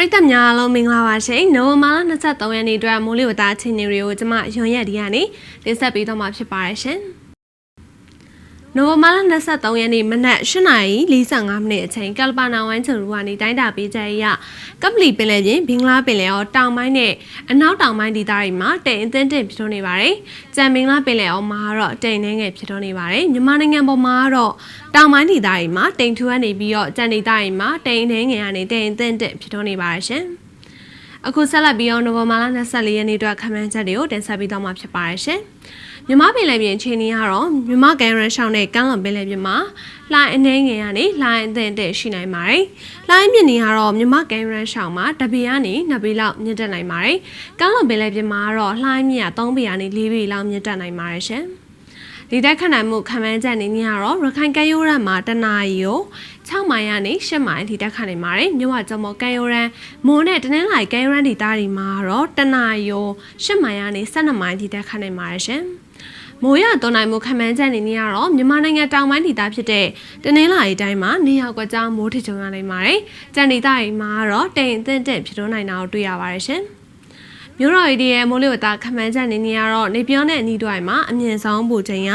ရိသတ်များအားလုံးမင်္ဂလာပါရှင်။နိုဝင်ဘာလ23ရက်နေ့အတွက်မိုးလေဝသအခြေအနေတွေကိုကျွန်မရွံရက်ဒီကနေတင်ဆက်ပေးတော့မှာဖြစ်ပါတယ်ရှင်။ နိုဝင်ဘာလ23ရက်နေ့မနက်8:45မိနစ်အချိန်ကလပနာဝိုင်းချူရူကနေတိုင်းတာပေးချက်အရကပလီပင်လယ်ပြင်ဘင်္ဂလားပင်လယ်အော်တောင်ပိုင်းနဲ့အနောက်တောင်ပိုင်းဒေသတွေမှာတိမ်အသင်းတင်ဖြစ်ထွန်းနေပါတယ်။ကြံဘင်္ဂလားပင်လယ်အော်မှာတော့တိမ်နှင်းငယ်ဖြစ်ထွန်းနေပါတယ်။မြန်မာနိုင်ငံပေါ်မှာတော့တောင်ပိုင်းဒေသတွေမှာတိမ်ထူကနေပြီးတော့ကြံဒေသတွေမှာတိမ်နှင်းငယ်ကနေတိမ်အသင်းတင်ဖြစ်ထွန်းနေပါတယ်ရှင်။အခုဆက်လက်ပြီးတော့နိုဝင်ဘာလ24ရက်နေ့အတွက်ခန့်မှန်းချက်တွေကိုတင်ဆက်ပေးသွားမှာဖြစ်ပါတယ်ရှင်။ မြမပင်လယ်ပြင်အခြေအနေကတော့မြမကန်ရန်ရှောင်းနဲ့ကမ်းလွန်ပင်လယ်ပြင်မှာလှိုင်းအနေငယ်ကနေလှိုင်းအသင့်တဲ့ရှိနိုင်ပါတယ်။လှိုင်းမြင့်နေကတော့မြမကန်ရန်ရှောင်းမှာတပီကနေ2ပီလောက်မြင့်တက်နိုင်ပါတယ်။ကမ်းလွန်ပင်လယ်ပြင်မှာကတော့လှိုင်းမြင့်က3ပီကနေ4ပီလောက်မြင့်တက်နိုင်ပါတယ်ရှင်။ဒီတက်ခဏမှုခံမှန်းချက်နေညတော့ရခိုင်ကမ်းရိုးရမှာတနာရီကို6မိုင်ကနေ10မိုင်ထိတက်ခနိုင်ပါတယ်မြို့ဝကျမောကမ်းရိုးရန်မွန်နဲ့တနင်္လာရီကမ်းရိုးရန်ဒေသတွေမှာတော့တနာရီကို10မိုင်ကနေ12မိုင်ထိတက်ခနိုင်ပါတယ်ရှင်။ မိုးရသွန်းနိုင်မှုခံမှန်းချက်အနေနဲ့ကတော့မြန်မာနိုင်ငံတောင်ပိုင်းဒေသဖြစ်တဲ့တနင်္လာရီတိုင်းမှာနေရာကွက်ကြားမိုးထချုံရနိုင်ပါတယ်။ကြံဒေသတွေမှာတော့တိမ်အထက်တက်ဖြစ်ထွန်းနိုင်တာကိုတွေ့ရပါတယ်ရှင်။မြို့တော်ရီဒီရဲ့မိုးလေဝသခန့်မှန်းချက်အနေနဲ့ကတော့နေပြောနဲ့အနီးတိုင်းမှာအမြင့်ဆုံးပူချိန်က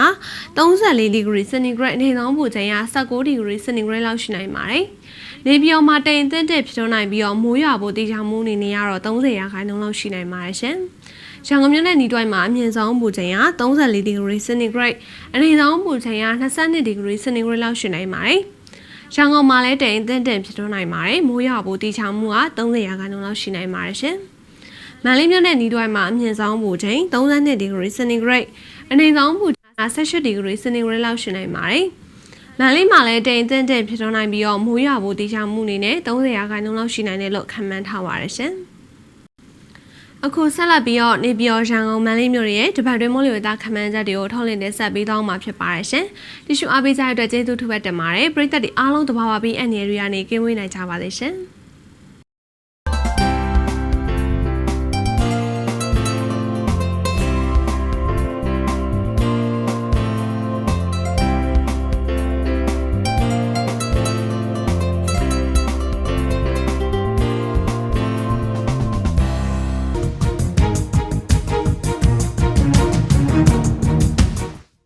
34ဒီဂရီစင်တီဂရိတ်အနေဆုံးပူချိန်က19ဒီဂရီစင်တီဂရိတ်လောက်ရှိနိုင်ပါတယ်။နေပြောမှာတိမ်အထက်တက်ဖြစ်ထွန်းနိုင်ပြီးတော့မိုးရွာဖို့တေချာမှုအနေနဲ့ကတော့30ရာခိုင်နှုန်းလောက်ရှိနိုင်ပါတယ်ရှင်။ ရန်ကုန်မြို့နယ်နီးတွိုင်းမှာအမြင့်ဆုံးပူချိန်က34ဒီဂရီစင်တီဂရိတ်အနိမ့်ဆုံးပူချိန်က22ဒီဂရီစင်တီဂရိတ်လောက်ရှိနိုင်ပါတယ်။ရန်ကုန်မှာလည်းတိမ်အထက်တက်ဖြစ်ထွန်းနိုင်ပါတယ်။မိုးရွာဖို့တေချာမှုက30ရာခိုင်နှုန်းလောက်ရှိနိုင်ပါတယ်ရှင်။မန္တလေးမြို့နယ်နီးတွိုင်းမှာအမြင့်ဆုံးပူချိန်32ဒီဂရီစင်တီဂရိတ်အနိမ့်ဆုံးပူချိန်18ဒီဂရီစင်တီဂရိတ်လောက်ရှိနိုင်ပါတယ်။မန်လေးမှာလည်းတိမ်တင့်တဲ့ဖြစ်ထွန်းနိုင်ပြီးတော့မိုးရွာဖို့တေချာမှုအနေနဲ့30ရာခိုင်နှုန်းလောက်ရှိနိုင်တယ်လို့ခန့်မှန်းထားပါတယ်ရှင်။ အခုဆက်လက်ပြီးတော့နေပြည်တော်ရန်ကုန်မန္တလေးမြို့ရဲ့တပတ်တွင်းမိုးလေဝသခန့်မှန်းချက်တွေကိုထုတ်လင်းတင်ဆက်ပေးသွားမှာဖြစ်ပါတယ်ရှင်။တ िश ူအားပေးကြတဲ့အတွက်ကျေးဇူးထူးပဲတင်ပါတယ်။ပရိသတ်တွေအားလုံးတဘာဝပြီးအနေရီကနေကင်းဝေးနိုင်ကြပါစေရှင်။